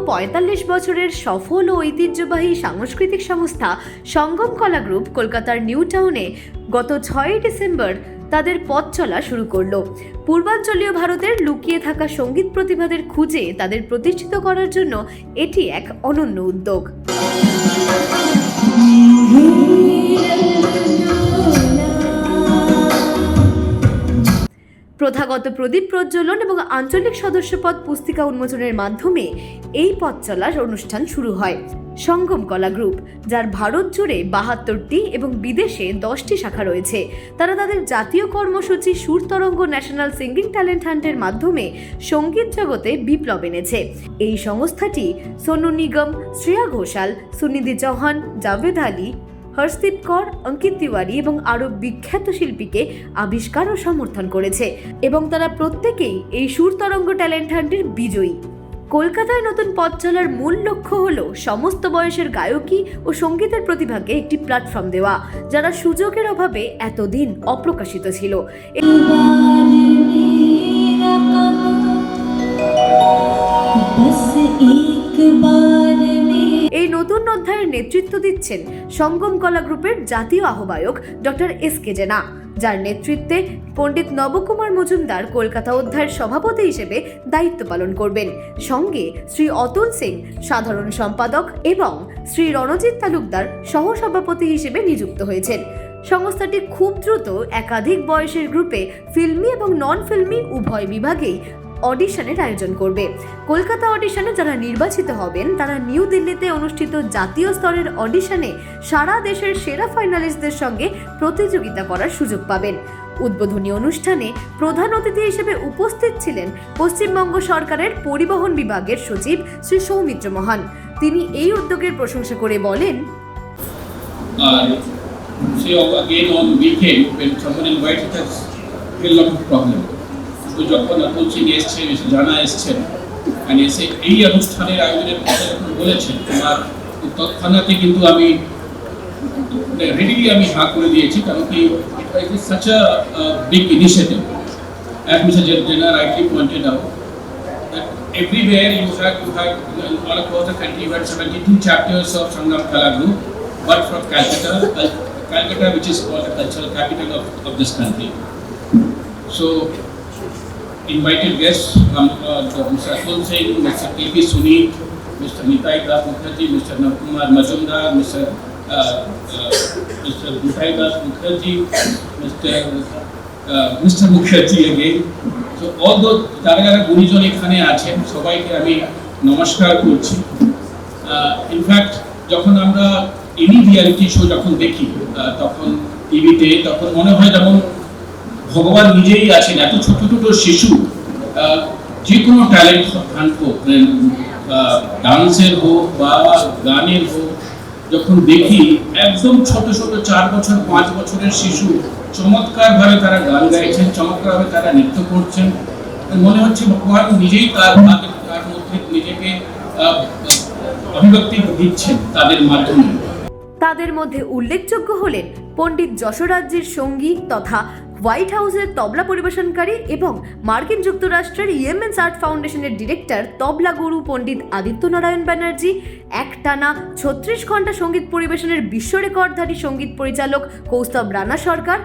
পঁয়তাল্লিশ বছরের সফল ও ঐতিহ্যবাহী সাংস্কৃতিক সংস্থা সঙ্গম কলা গ্রুপ কলকাতার নিউ টাউনে গত ছয়ই ডিসেম্বর তাদের পথ চলা শুরু করল। পূর্বাঞ্চলীয় ভারতের লুকিয়ে থাকা সংগীত প্রতিভাদের খুঁজে তাদের প্রতিষ্ঠিত করার জন্য এটি এক অনন্য উদ্যোগ। প্রথাগত প্রদীপ প্রজ্বলন এবং আঞ্চলিক সদস্যপদ পুস্তিকা উন্মোচনের মাধ্যমে এই পথ চলার অনুষ্ঠান শুরু হয়। সঙ্গম কলা গ্রুপ, যার ভারত জুড়ে বাহাত্তরটি এবং বিদেশে দশটি শাখা রয়েছে, তারা তাদের জাতীয় কর্মসূচি সুরতরঙ্গ ন্যাশনাল সিঙ্গিং ট্যালেন্ট হান্টের মাধ্যমে সংগীত জগতে বিপ্লব এনেছে। এই সংস্থাটি সোনু নিগম, শ্রেয়া ঘোষাল, সুনিধি চৌহান, জাভেদ আলী হর্ষদীপ কর অঙ্কিত তিওয়ারি এবং আরও বিখ্যাত শিল্পীকে আবিষ্কার ও সমর্থন করেছে এবং তারা প্রত্যেকেই এই সুর তরঙ্গ ট্যালেন্ট হান্টের বিজয়ী কলকাতায় নতুন পথ চলার মূল লক্ষ্য হল সমস্ত বয়সের গায়কী ও সঙ্গীতের প্রতিভাকে একটি প্ল্যাটফর্ম দেওয়া যারা সুযোগের অভাবে এতদিন অপ্রকাশিত ছিল बस एक बार में এই নতুন অধ্যায়ের নেতৃত্ব দিচ্ছেন সঙ্গম কলা গ্রুপের জাতীয় আহ্বায়ক ডক্টর এস কে জেনা। যার নেতৃত্বে পণ্ডিত নবকুমার মজুমদার কলকাতা অধ্যায়ের সভাপতি হিসেবে দায়িত্ব পালন করবেন। সঙ্গে শ্রী অতুল সিং সাধারণ সম্পাদক এবং শ্রী রণজিৎ তালুকদার সহসভাপতি হিসেবে নিযুক্ত হয়েছেন। সংস্থাটি খুব দ্রুত একাধিক বয়সের গ্রুপে ফিল্মি এবং নন ফিল্মি উভয় বিভাগেই অডিশনের আয়োজন করবে। কলকাতা অডিশনে যারা নির্বাচিত হবেন, তারা নিউ দিল্লিতে অনুষ্ঠিত জাতীয় স্তরের অডিশনে সারা দেশের সেরা ফাইনালিস্টদের সঙ্গে প্রতিযোগিতা করার সুযোগ পাবেন। উদ্বোধনী অনুষ্ঠানে প্রধান অতিথি হিসেবে উপস্থিত ছিলেন পশ্চিমবঙ্গ সরকারের পরিবহন বিভাগের সচিব শ্রী সৌমিত্র মহান। তিনি এই উদ্যোগের প্রশংসা করে বলেন again on weekend when someone invited us a lot of problem. তো যখন অতুল সিং এসছেন এসে জানা এসছেন and এসে এই অনুষ্ঠানের আয়োজনের কথা যখন বলেছেন আমার তৎক্ষণাতে কিন্তু আমি রেডিলি আমি হাঁ করে দিয়েছি কারণ কি it is such a big initiative as Mr. Jena rightly pointed out that everywhere you have you have all across the country you had 72 chapters of Sangam Kala Group, but from Calcutta, Cal- Calcutta which is called the cultural capital of, of this country. So invited guests, um, uh, Mr. Atul Singh, Mr. K.P. Sunit, Mr. Nitai Das Mukherjee, Mr. Navkumar Majumdar, Mr. Uh, uh, Mr. Nitai Das Mukherjee, Mr. Uh, Mr. Mukherjee again. So all those যারা যারা গুণীজন এখানে আছেন সবাইকে আমি নমস্কার করছি in fact যখন আমরা এনি রিয়ালিটি শো যখন দেখি তখন টিভিতে তখন মনে হয় যেমন ভগবান নিজেই আছেন, এত ছোট ছোট শিশু যে কোনো ট্যালেন্ট হোক ডান্সের হোক বা গানের হোক, যখন দেখি একদম ছোট ছোট চার বছর, পাঁচ বছরের শিশু চমৎকার ভাবে তারা গান গাইছেন চমৎকার ভাবে তারা নৃত্য করছেন মনে হচ্ছে ভগবান নিজেই তার তার মধ্যে নিজেকে অভিব্যক্তি দিচ্ছেন তাদের মাধ্যমে। তাদের মধ্যে উল্লেখযোগ্য হলেন পণ্ডিত যশোরাজ্যের সঙ্গী তথা হোয়াইট হাউসের তবলা পরিবেশনকারী এবং মার্কিন যুক্তরাষ্ট্রের ইয়েমেন্স আর্ট ফাউন্ডেশনের ডিরেক্টর তবলা গুরু পণ্ডিত আদিত্য নারায়ণ ব্যানার্জি, একটানা ছত্রিশ ঘণ্টা সংগীত পরিবেশনের বিশ্ব রেকর্ডধারী সংগীত পরিচালক কৌস্তব রানা সরকার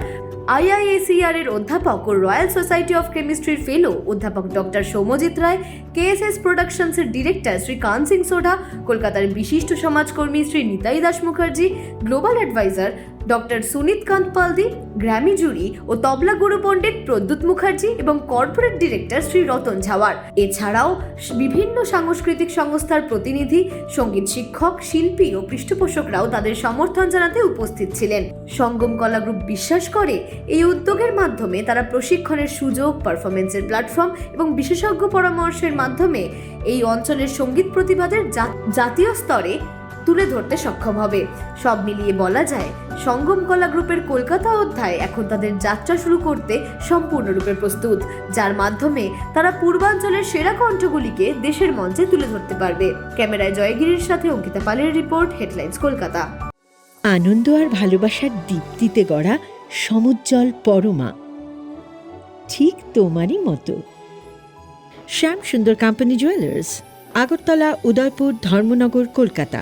আইআইএসিআর এর অধ্যাপক ও রয়্যাল সোসাইটি অফ কেমিস্ট্রির ফেলো অধ্যাপক ডক্টর সৌমজিৎ রায়, কেএসএস প্রোডাকশনসের ডিরেক্টর শ্রী কান সিং সোঢা কলকাতার বিশিষ্ট সমাজকর্মী Shri Nitai Das Mukherjee, global adviser doctor Sunit Kanta Paldi, Grammy jury ও তবলা গুরু পণ্ডিত প্রদ্যুৎ মুখার্জি এবং কর্পোরেট ডিরেক্টর শ্রী রতন ঝাওয়ার। এছাড়াও বিভিন্ন সাংস্কৃতিক সংস্থার প্রতিনিধি, সংগীত শিক্ষক, শিল্পী ও পৃষ্ঠপোষকরাও তাদের সমর্থন জানাতে উপস্থিত ছিলেন। সঙ্গম কলা গ্রুপ বিশ্বাস করে, এই উদ্যোগের মাধ্যমে তারা প্রশিক্ষণের সুযোগ, পারফরমেন্সের প্ল্যাটফর্ম এবং বিশেষজ্ঞ পরামর্শের মাধ্যমে এই অঞ্চলের সংগীত প্রতিভাদের জা- জাতীয় স্তরে তুলে ধরতে সক্ষম হবে। সব মিলিয়ে বলা যায়, সঙ্গম কলা গ্রুপের কলকাতা অধ্যায় এখন তাদের যাত্রা শুরু করতে সম্পূর্ণরূপে প্রস্তুত, যার মাধ্যমে তারা পূর্বাঞ্চলের সেরা কণ্ঠগুলিকে দেশের মঞ্চে তুলে ধরতে পারবে। ক্যামেরায় জয়গিরির সাথে অঙ্কিতা পালের রিপোর্ট, হেডলাইন্স কলকাতা। আনন্দ আর ভালোবাসার দীপ্তিতে গড়া সমুজ্জ্বল পরমা। ঠিক তোমারই মতো। Shyam Sundar company jewellers Agartala, Udaipur, Dharmanagar, Kolkata.